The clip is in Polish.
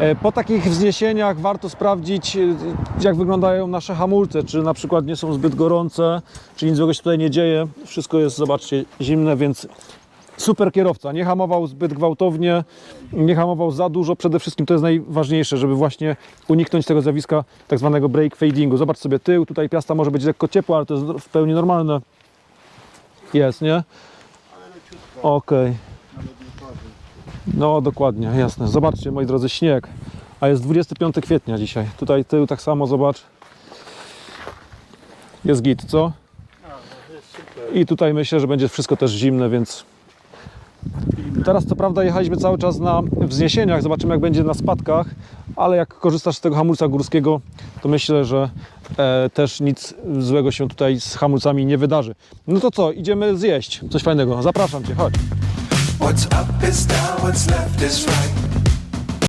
E, Po takich wzniesieniach warto sprawdzić, e, jak wyglądają nasze hamulce, czy na przykład nie są zbyt gorące, czy nic złego się tutaj nie dzieje. Wszystko jest, zobaczcie, zimne, więc super kierowca. Nie hamował zbyt gwałtownie, nie hamował za dużo. Przede wszystkim to jest najważniejsze, żeby właśnie uniknąć tego zjawiska tak zwanego brake fadingu. Zobacz sobie tył, tutaj piasta może być lekko ciepła, ale to jest w pełni normalne. Jest, nie? Okej. No dokładnie, jasne. Zobaczcie moi drodzy, śnieg. A jest 25 kwietnia dzisiaj. Tutaj tył tak samo, zobacz. Jest git, co? I tutaj myślę, że będzie wszystko też zimne, więc Teraz co prawda jechaliśmy cały czas na wzniesieniach, zobaczymy jak będzie na spadkach, ale jak korzystasz z tego hamulca górskiego, to myślę, że e, też nic złego się tutaj z hamulcami nie wydarzy. No to co, idziemy zjeść coś fajnego. Zapraszam Cię, chodź. What's up is down, what's left is right.